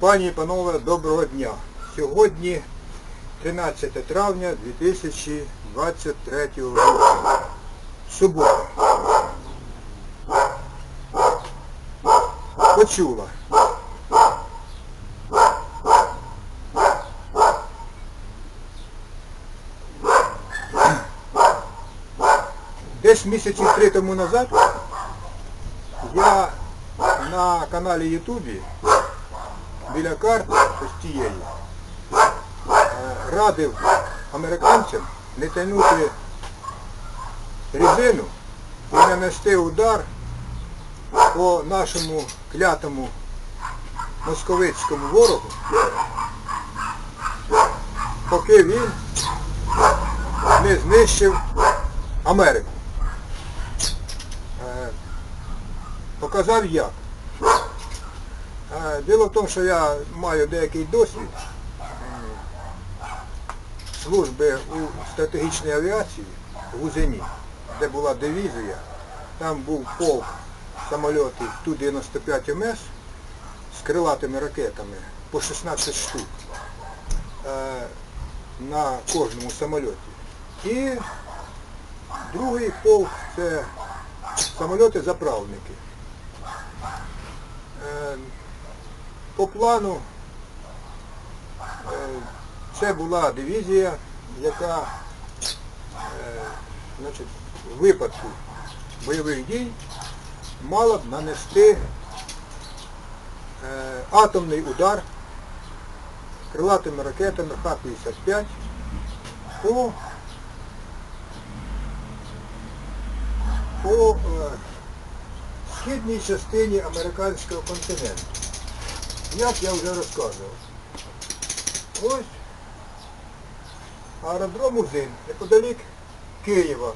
Пані і панове, доброго дня. Сьогодні 13 травня 2023 року. Субота. Почула. Десь місяці три тому назад я на каналі Ютубі біля карти ось тієї е, радив американцям не тягнути резину і нанести удар по нашому клятому московицькому ворогу, поки він не знищив Америку. Е, Показав як. Е, Діло в тому, що я маю деякий досвід служби у стратегічній авіації в Узині, де була дивізія. Там був полк самольотів Ту-95 МС з крилатими ракетами по 16 штук е, на кожному самольоті. І другий полк це самольоти-заправники. По плану е, це була дивізія, яка е, значить, в випадку бойових дій мала б нанести е, атомний удар крилатими ракетами Х-55 по, по східній частині американського континенту. Як я вже розказував. Ось аеродром Узин, неподалік Києва,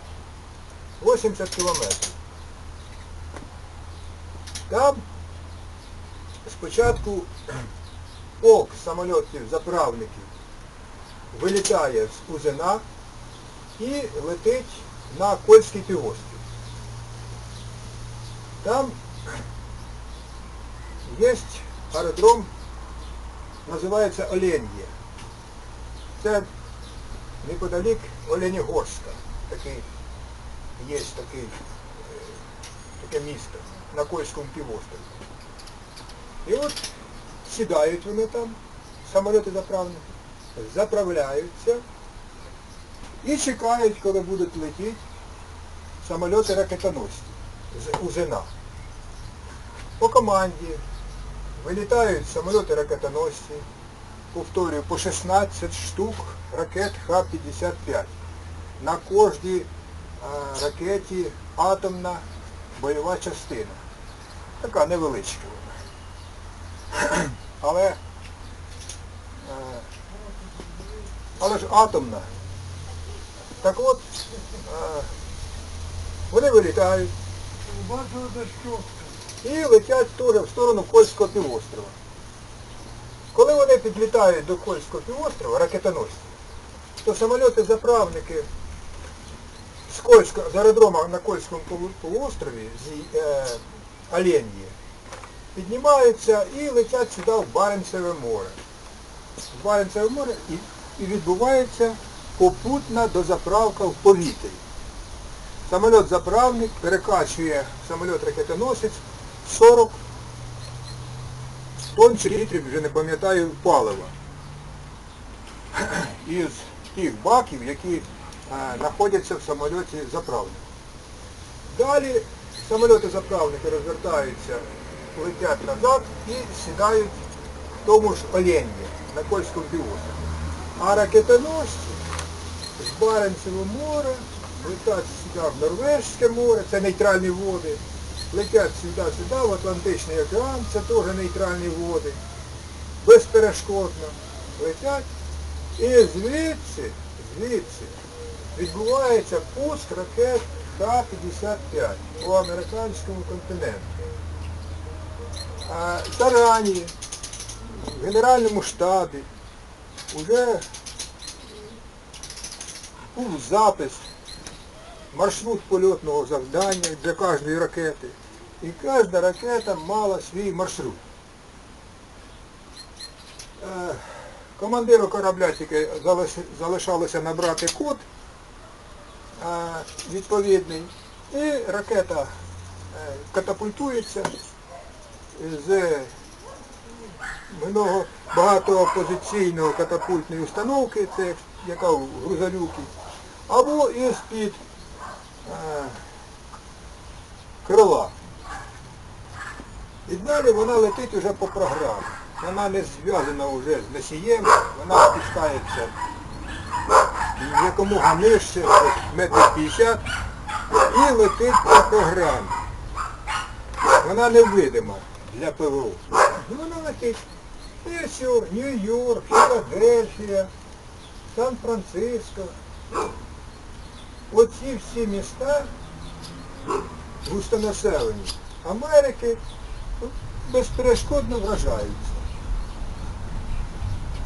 80 кілометрів. Там спочатку полк самольотів-заправників вилітає з Узина і летить на Кольський півострів. Там є аеродром, називається Олен'є. Це неподалік Оленігорська. Такий, є такий, е, таке місто на Кольському півострові. І от сідають вони там, самоліти заправники, заправляються і чекають, коли будуть летіти самоліти ракетоносці з Узина. По команді вилітають самоліти ракетоносці, повторюю, по 16 штук ракет Х-55. На кожній е, ракеті атомна бойова частина. Така невеличка вона. Але, е, але ж атомна. Так от, е, вони вилітають і летять теж в сторону Кольського півострова. Коли вони підлітають до Кольського півострова, ракетоносці, то самоліти-заправники з Кольського, з аеродрома на Кольському полуострові, з е, Оленьї, піднімаються і летять сюди в Баренцеве море. В Баренцеве море і, і відбувається попутна дозаправка в повітрі. Самоліт-заправник перекачує самоліт-ракетоносець 40 тонн чи літрів, вже не пам'ятаю, палива. Із тих баків, які е, знаходяться в самольоті заправнику. Далі самольоти-заправники розвертаються, летять назад і сідають в тому ж Оленді, на Кольському півострові. А ракетоносці з Баренцевого моря летять сюди в Норвежське море, це нейтральні води, летять сюди-сюди, в Атлантичний океан, це теж нейтральні води, безперешкодно летять. І звідси, звідси відбувається пуск ракет Х-55 по американському континенту. А зарані в Генеральному штабі вже був запис маршрут польотного завдання для кожної ракети. І кожна ракета мала свій маршрут. Е, Командиру корабля тільки залишалося набрати код е, відповідний, і ракета е, катапультується з много багатоопозиційної катапультної установки, це яка в грузовюки, або із-під е, крила. І далі вона летить вже по програмі. Вона не зв'язана вже з носієм, вона опускається якомога нижче, метрів 50, і летить по програмі. Вона невидима для ПВО. І вона летить. Нью-Йорк, Філадельфія, Сан-Франциско. Оці всі міста густонаселені Америки ну, безперешкодно вражаються.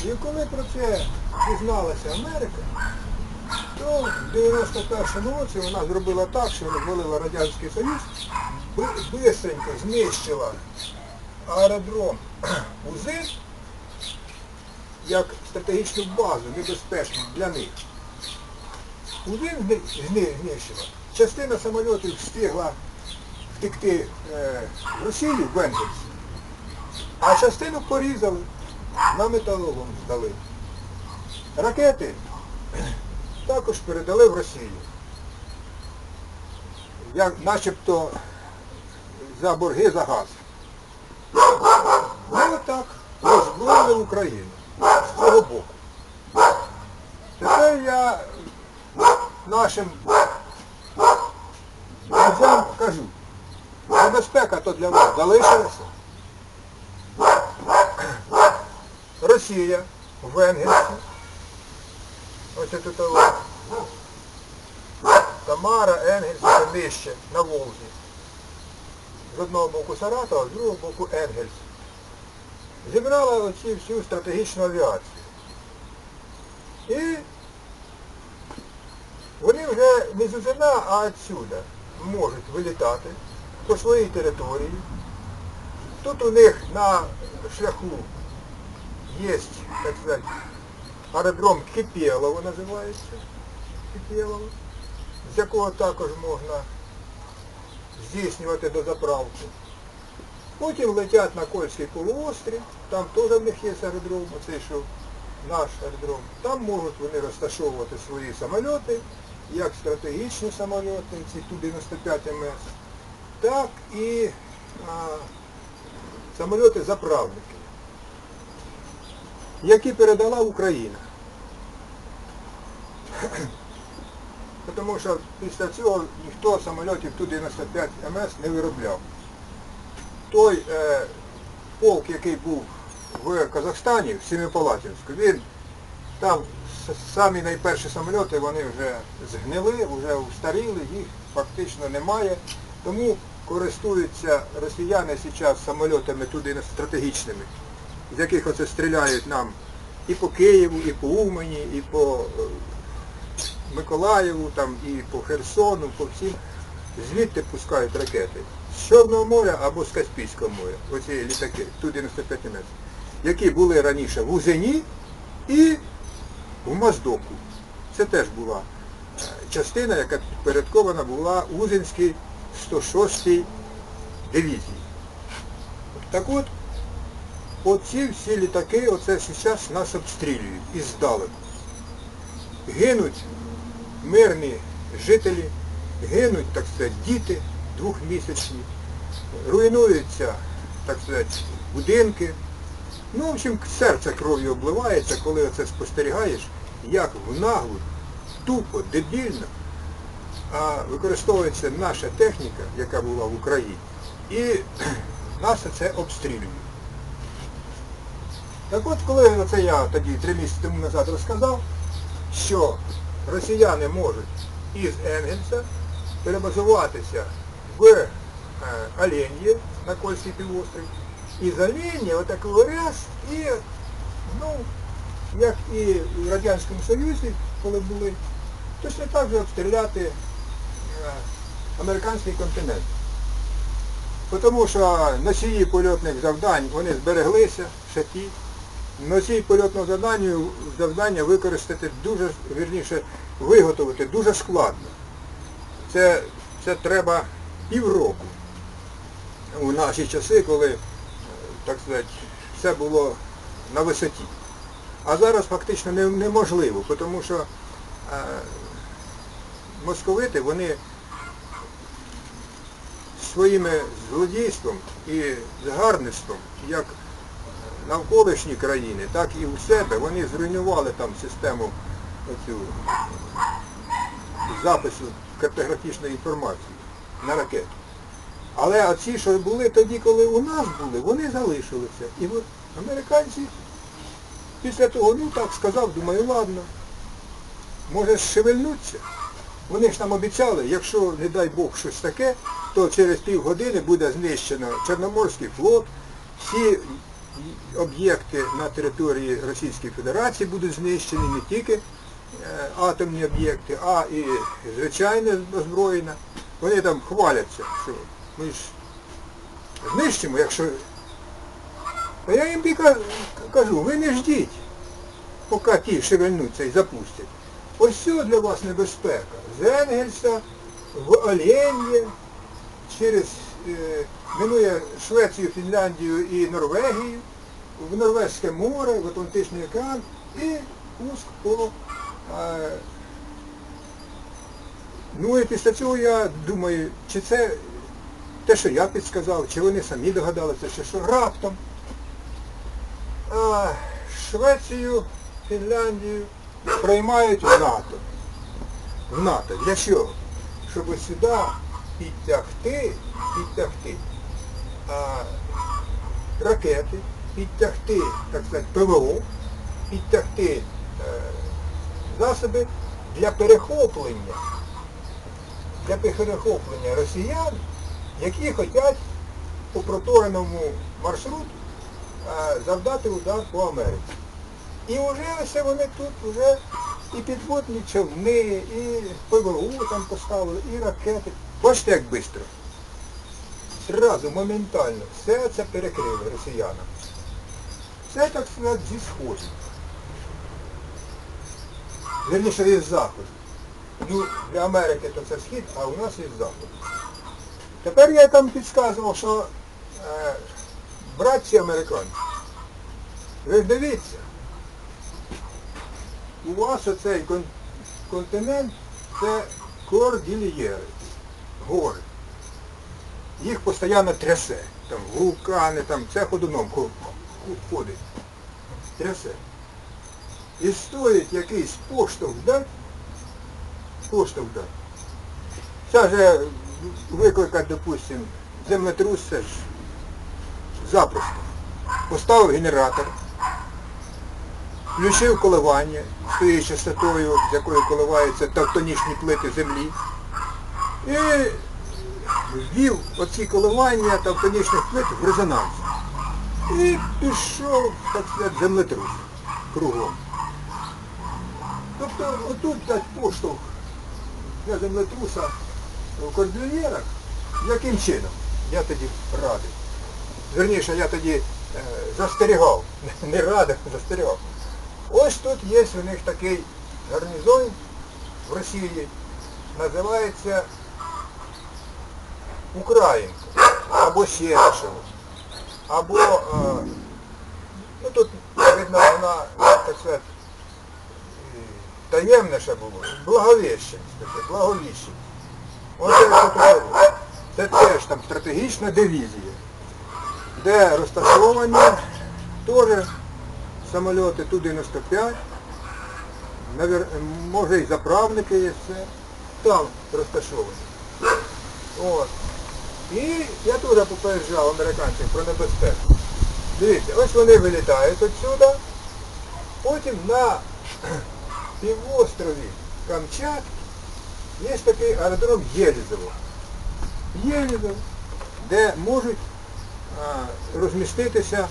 І коли про це дізналася Америка, то в 91-му році вона зробила так, що розвалила Радянський Союз, бистренько знищила аеродром УЗИ як стратегічну базу небезпечну для них. УЗИ зни- зни- знищила. Частина самольотів встигла втекти е, в Росію в Енгельс, а частину порізали, на металолом здали. Ракети також передали в Росію. Як, начебто за борги за газ. Ну отак, розброїли Україну з цього боку. Тепер я нашим друзям кажу, небезпека то для вас залишилася. Росія в Енгельсі. Ось тут о, Тамара, Енгельс, це нижче, на Волзі. З одного боку Саратова, з другого боку Енгельс. Зібрала оці всю стратегічну авіацію. І вони вже не з Узина, а відсюди можуть вилітати по своїй території. Тут у них на шляху є, так сказати, аеродром Кипєлово називається. Кипєлово, з якого також можна здійснювати дозаправку. Потім летять на Кольський полуострів, там теж в них є аеродром, оцей що наш аеродром. Там можуть вони розташовувати свої самольоти, як стратегічні самольоти, ці Ту-95 МС, так і а, самольоти-заправники, які передала Україна. Тому що після цього ніхто самольотів Ту-95 МС не виробляв. Той е, полк, який був в Казахстані, в Семипалатинську, він там самі найперші самольоти, вони вже згнили, вже устаріли, їх фактично немає. Тому користуються росіяни зараз самольотами туди стратегічними, з яких оце стріляють нам і по Києву, і по Умані, і по е, Миколаєву, там, і по Херсону, по всім. Звідти пускають ракети. З Чорного моря або з Каспійського моря. Оці літаки, Ту-95 МС, які були раніше в Узені і в Моздоку. Це теж була е, частина, яка підпорядкована була Узенській 106-й дивізії. Так от, оці всі літаки, оце зараз нас обстрілюють і здалеку. Гинуть мирні жителі, гинуть, так сказати, діти двохмісячні, руйнуються, так сказати, будинки. Ну, в общем, серце кров'ю обливається, коли оце спостерігаєш, як в наглу, тупо, дебільно використовується наша техніка, яка була в Україні, і нас це обстрілює. Так от, коли оце я тоді три місяці тому назад розказав, що росіяни можуть із Енгельса перебазуватися в е, Оленє на Кольський півострів, і з Оленя отакий раз, і, ну, як і в Радянському Союзі, коли були, точно так же обстріляти американський континент. Тому що носії польотних завдань, вони збереглися, ще ті, носій польотного завдання, завдання використати дуже, вірніше, виготовити дуже складно. Це, це треба півроку у наші часи, коли, е, так сказати, все було на висоті. А зараз фактично неможливо, тому що е, московити, вони своїми злодійством і згарництвом, як навколишні країни, так і у себе, вони зруйнували там систему оцю запису картографічної інформації на ракету. Але оці, що були тоді, коли у нас були, вони залишилися. І от американці після того, ну так сказав, думаю, ладно, може шевельнуться. Вони ж нам обіцяли, якщо, не дай Бог, щось таке, то через півгодини буде знищено Чорноморський флот, всі об'єкти на території Російської Федерації будуть знищені, не тільки е, атомні об'єкти, а і звичайне озброєння. Вони там хваляться, що ми ж знищимо, якщо... А я їм кажу, ви не ждіть, поки ті шевельнуться і запустять. Ось все для вас небезпека. З Енгельса в Оленє, через, е, минує Швецію, Фінляндію і Норвегію, в Норвезьке море, в Атлантичний океан і пуск по... Е, ну і після цього я думаю, чи це те, що я підсказав, чи вони самі догадалися, що, що раптом а, Швецію, Фінляндію приймають в НАТО. В НАТО. Для чого? Щоб сюди підтягти, підтягти а, ракети, підтягти, так сказати, ПВО, підтягти е, засоби для перехоплення, для перехоплення росіян, які хочуть по протореному маршруту е, завдати удар по Америці. І вже вони тут вже і підводні човни, і ПВО там поставили, і ракети. Бачите, як швидко. Зразу, моментально, все це перекрили росіянам. Це, так сказати, зі сходу. Вірніше, із заходу. Ну, для Америки то це схід, а у нас із заходу. Тепер я там підказував, що е, братці американці, ви ж дивіться, у вас оцей континент це кордильєри, гори. Їх постійно трясе. Там вулкани, там це ходуном хо- хо- ходить. Трясе. І стоїть якийсь поштовх дати, поштовх дати. Це же викликати, допустим, землетрус, це ж запросто. Поставив генератор, включив коливання з тією з якою коливаються тектонічні плити землі. І ввів оці коливання тектонічних плит в резонанс. І пішов, так сказати, землетрус кругом. Тобто отут дать поштовх для землетруса в кордильєрах, яким чином? Я тоді радив. Верніше, я тоді е, застерігав. Не радив, застерігав. Ось тут є у них такий гарнізон в Росії, називається Українка, або Сєршево, або, е, ну тут, видно, вона, так сказати, таємне ще було, Благовіщенське, Благовіщенське. Оце тут. Це теж там стратегічна дивізія, де розташовані теж самольоти Ту-95, може і заправники є все, там розташовані. І я теж попереджав американців про небезпеку. Дивіться, ось вони вилітають отсюди, потім на півострові Камчатки є такий аеродром Єлізово. Єлізово, де можуть розміститися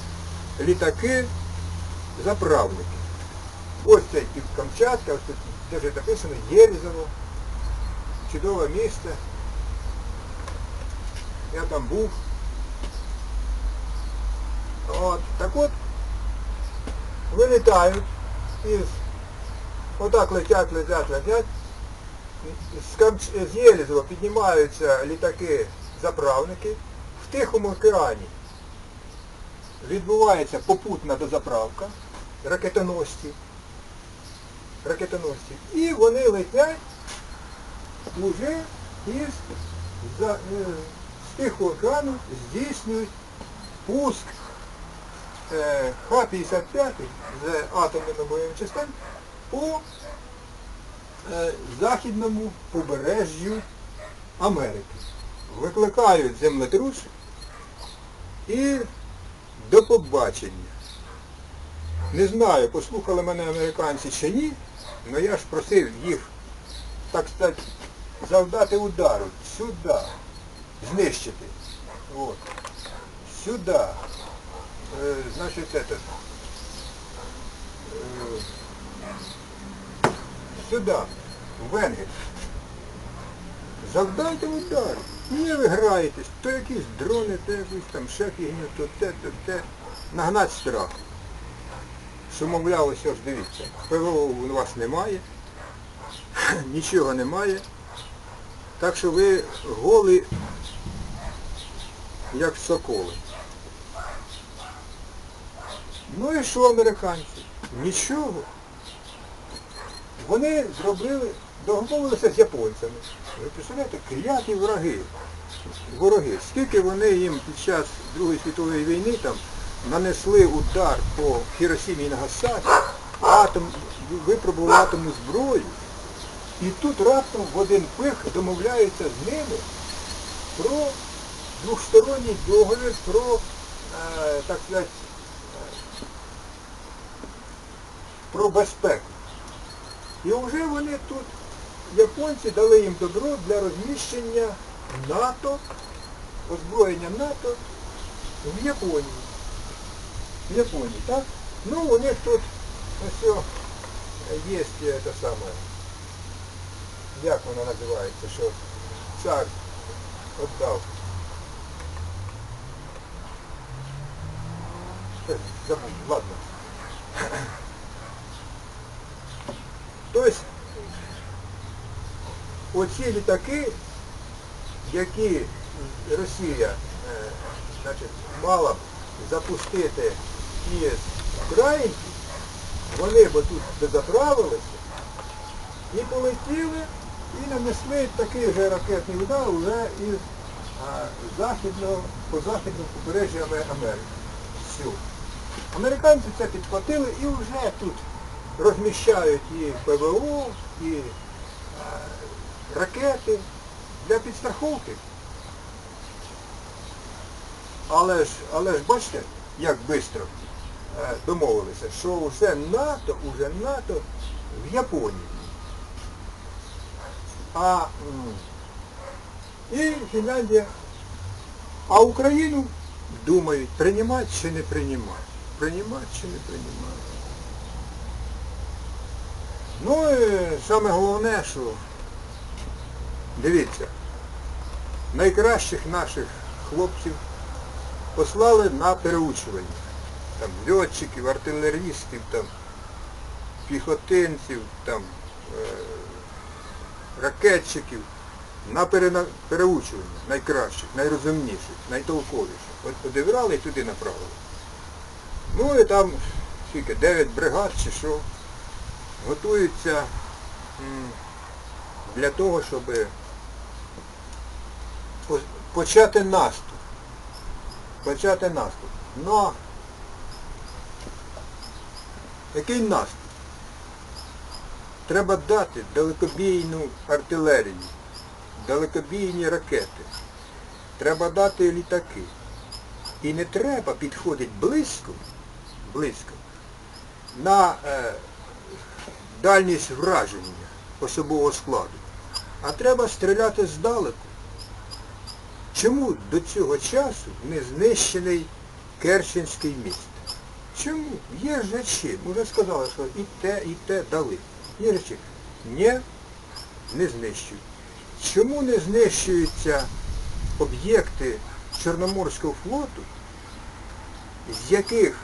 літаки заправники. Ось цей пів Камчатка, ось тут теж написано Єлізово. Чудове місце. Я там був. От. Так от, вилітають із отак летять, летять, летять. З, Камч- з Єлізова піднімаються літаки заправники. В Тихому океані відбувається попутна дозаправка ракетоносців. Ракетоносців. І вони летять уже із за, е, з Тихого океану здійснюють пуск е, Х-55 з атомними бойовими частинами по е, західному побережжю Америки. Викликають землетрус і до побачення. Не знаю, послухали мене американці чи ні, але я ж просив їх, так сказати, завдати удару сюди, знищити. От. Сюди. Е, значить, это, е, сюди, в Венгрію. Завдайте удар. Ні, ви граєтесь, то якісь дрони, то якісь там ще то те, то те. Нагнать страх. Що, мовляв, ось ж дивіться, ПВО у вас немає, нічого немає. Так що ви голі, як соколи. Ну і що американці? Нічого. Вони зробили, договорилися з японцями. Ви представляєте, кляті враги. Вороги. Скільки вони їм під час Другої світової війни там нанесли удар по Хіросімі і Нагасакі, атом, випробували атомну зброю, і тут раптом в один пих домовляються з ними про двосторонній договір, про, е, так сказати, про безпеку. І вже вони тут, японці, дали їм добро для розміщення НАТО, озброєння НАТО в Японії. В Японії, так? Ну, у них тут о, є те саме, як вона називається, що цар віддав. Е, Забув, ладно. Тобто, оці літаки, які Росія е, значить, мала б запустити із Українки, вони б тут дозаправилися і полетіли і нанесли такий же ракетний удар вже із а, західного, по західному побережжю Америки. Все. Американці це підхватили і вже тут розміщають і ПВО, і е, ракети для підстраховки. Але ж, але ж бачите, як швидко е, домовилися, що вже НАТО, уже НАТО в Японії. А і Фінляндія. А Україну думають, приймати чи не приймати. Приймати чи не приймати. Ну і саме головне, що дивіться, найкращих наших хлопців послали на переучування. Там льотчиків, артилерістів, там, піхотинців, там, е, ракетчиків на переучування найкращих, найрозумніших, найтолковіших. От подиврали і туди направили. Ну і там скільки, 9 бригад чи що готуються для того, щоб почати наступ. Почати наступ. Но який наступ? Треба дати далекобійну артилерію, далекобійні ракети. Треба дати літаки. І не треба підходити близько, близько на е, дальність враження особового складу, а треба стріляти здалеку. Чому до цього часу не знищений Керченський міст? Чому? Є ж чим. Уже сказали, що і те, і те дали. Є чим. Ні, не знищують. Чому не знищуються об'єкти Чорноморського флоту, з яких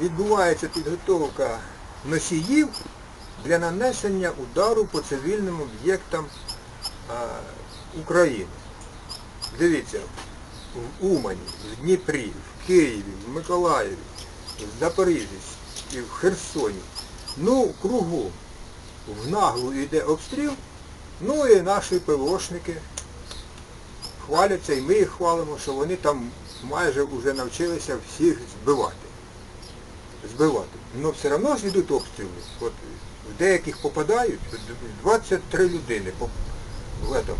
відбувається підготовка носіїв для нанесення удару по цивільним об'єктам України. Дивіться, в Умані, в Дніпрі, в Києві, в Миколаєві, в Запоріжжі і в Херсоні. Ну, кругом в наглу йде обстріл, ну і наші ПВОшники хваляться, і ми їх хвалимо, що вони там майже вже навчилися всіх збивати. Збивати. Ну все одно ж йдуть обстріли. От в деяких попадають, 23 людини в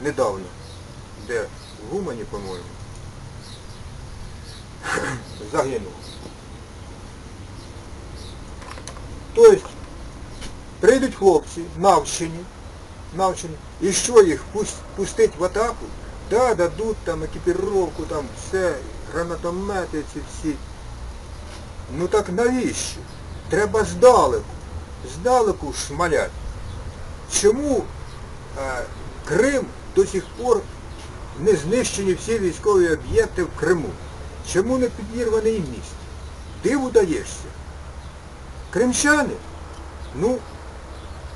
недавно, де в Умані, по-моєму, загинуло. Тобто прийдуть хлопці, навчені, навчені, і що їх пустить в атаку? Да, дадуть там екіпіровку, там все, гранатомети ці всі. Ну так навіщо? Треба здалеку. Здалеку шмалять. Чому е, Крим до сих пор не знищені всі військові об'єкти в Криму? Чому не підірваний міст? Диву даєшся. Кримчани? Ну,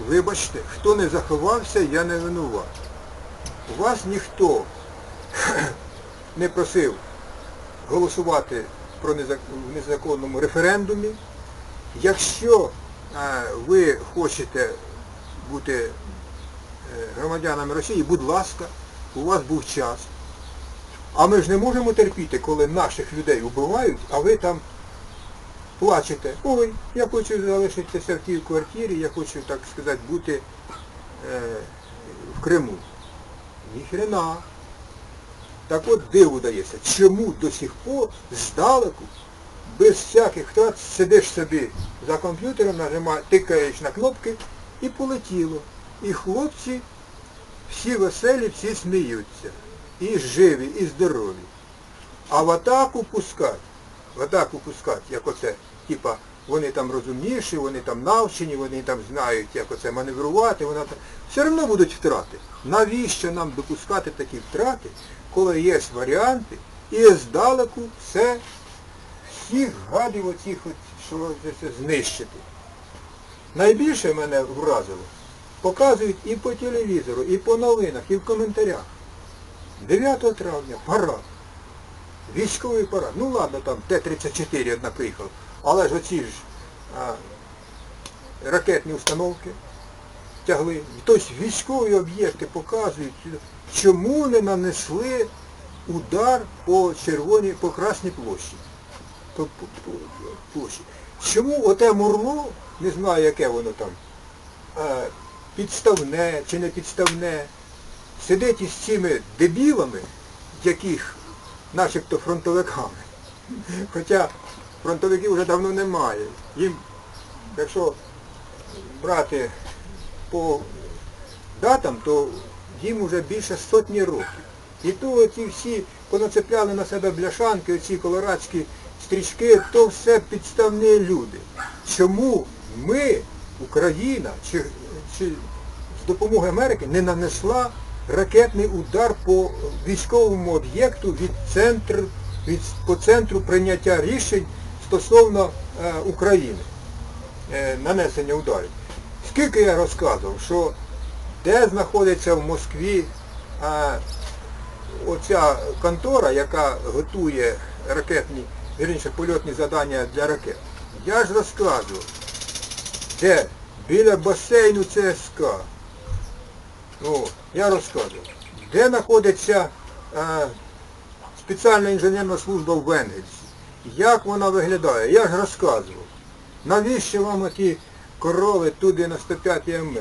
вибачте, хто не заховався, я не винуват. У вас ніхто не просив голосувати про незаконному референдумі. Якщо ви хочете бути е, громадянами Росії, будь ласка, у вас був час. А ми ж не можемо терпіти, коли наших людей вбивають, а ви там плачете. Ой, я хочу залишитися в тій квартирі, я хочу, так сказати, бути е, в Криму. Ніхрена. Так от диву дається, чому до сих пор здалеку, без всяких втрат, сидиш собі за комп'ютером, нажимаєш, тикаєш на кнопки і полетіло. І хлопці всі веселі, всі сміються. І живі, і здорові. А в атаку пускать, в атаку пускать, як оце, типа, вони там розумніші, вони там навчені, вони там знають, як оце маневрувати, вона. Все одно будуть втрати. Навіщо нам допускати такі втрати, коли є варіанти, і здалеку все, всіх гадів оцих, що це знищити. Найбільше мене вразило, показують і по телевізору, і по новинах, і в коментарях. 9 травня парад. Військовий парад. Ну ладно, там Т-34 одна приїхав. Але ж оці ж а, ракетні установки тягли. Тобто військові об'єкти показують, чому не нанесли удар по червоній, по Красній площі. По, по, по, площі. Чому оте мурло, не знаю яке воно там, а, підставне чи не підставне, сидить із цими дебілами, яких начебто фронтовиками. Хоча фронтовиків вже давно немає. Їм, якщо брати по датам, то їм вже більше сотні років. І то ці всі понацепляли на себе бляшанки, оці колорадські стрічки, то все підставні люди. Чому ми, Україна, чи, чи з допомогою Америки не нанесла ракетний удар по військовому об'єкту від центру, від, по центру прийняття рішень стосовно е, України, е, нанесення ударів. Скільки я розказував, що де знаходиться в Москві е, оця контора, яка готує ракетні, вірніше, польотні завдання для ракет. Я ж розказував, де біля басейну ЦСК. Ну, я розказував, де знаходиться е, спеціальна інженерна служба в Венгельсі, як вона виглядає, я ж розказував. Навіщо вам ті корови Ту-95 МС?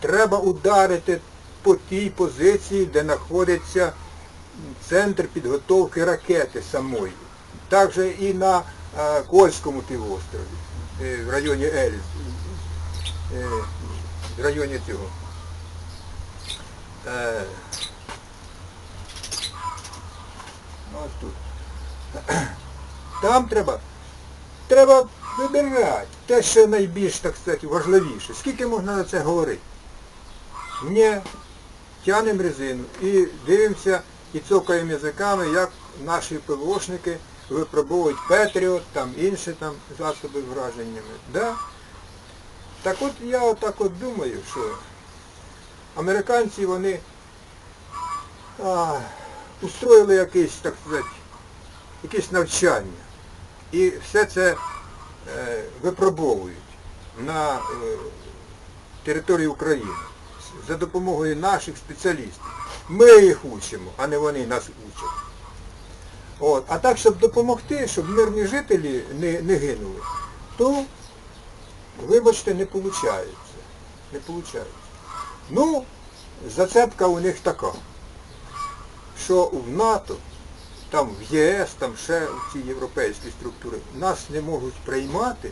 Треба ударити по тій позиції, де знаходиться центр підготовки ракети самої. Так і на е, Кольському півострові, е, в районі Ель, е, в районі цього. Е, ось тут. Там треба, треба вибирати те, що найбільш, так сказати, важливіше. Скільки можна на це говорити? Ні, тянемо резину і дивимося і цокаємо язиками, як наші ПВОшники випробовують Петріот, там інші там засоби враженнями. Да? Так от я отак от думаю, що американці вони а, устроїли якесь, так сказати, якесь навчання. І все це е, випробовують на е, території України за допомогою наших спеціалістів. Ми їх учимо, а не вони нас учать. От. А так, щоб допомогти, щоб мирні жителі не, не гинули, то, вибачте, не виходить. Не виходить. Ну, зацепка у них така, що в НАТО, там в ЄС, там ще в ці європейські структури, нас не можуть приймати,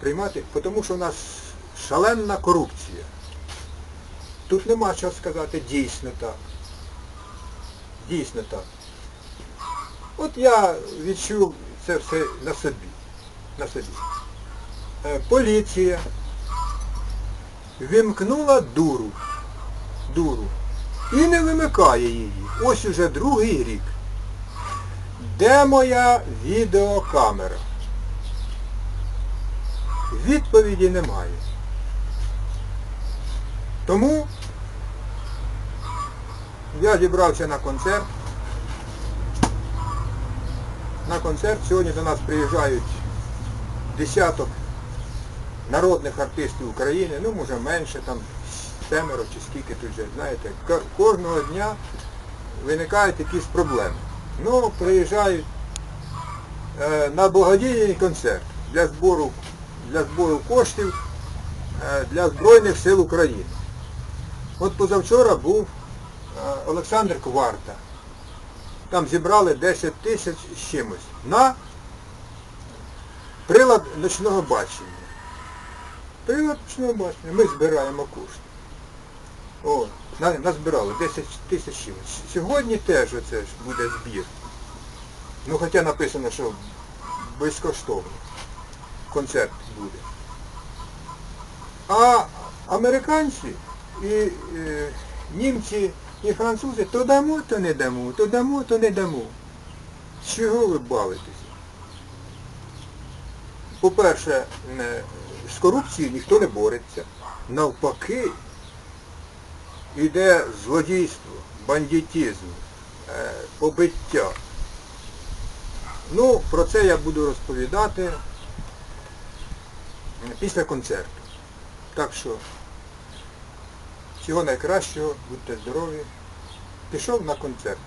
приймати, тому що у нас шаленна корупція. Тут нема чого сказати дійсно так. Дійсно так. От я відчув це все на собі. На собі. Е, Поліція вимкнула дуру. Дуру. І не вимикає її. Ось уже другий рік. Де моя відеокамера? Відповіді немає. Тому я зібрався на концерт. На концерт сьогодні до нас приїжджають десяток народних артистів України, ну може менше, там семеро чи скільки тут вже, знаєте, кожного дня виникають якісь проблеми. Ну, приїжджають е, на благодійний концерт для збору, для збору коштів е, для Збройних сил України. От позавчора був е, Олександр Кварта. Там зібрали 10 тисяч з чимось на прилад ночного бачення. Ночного бачення. Ми збираємо кошти. О, назбирали 10 тисяч. Сьогодні теж оце ж буде збір. Ну хоча написано, що безкоштовно концерт буде. А американці і е, німці і французи то дамо, то не дамо, то дамо, то не дамо. Чого ви бавитеся? По-перше, е, з корупцією ніхто не бореться. Навпаки, йде злодійство, бандитизм, е, побиття. Ну, про це я буду розповідати після концерту. Так що всього найкращого, будьте здорові. Пішов на концерт.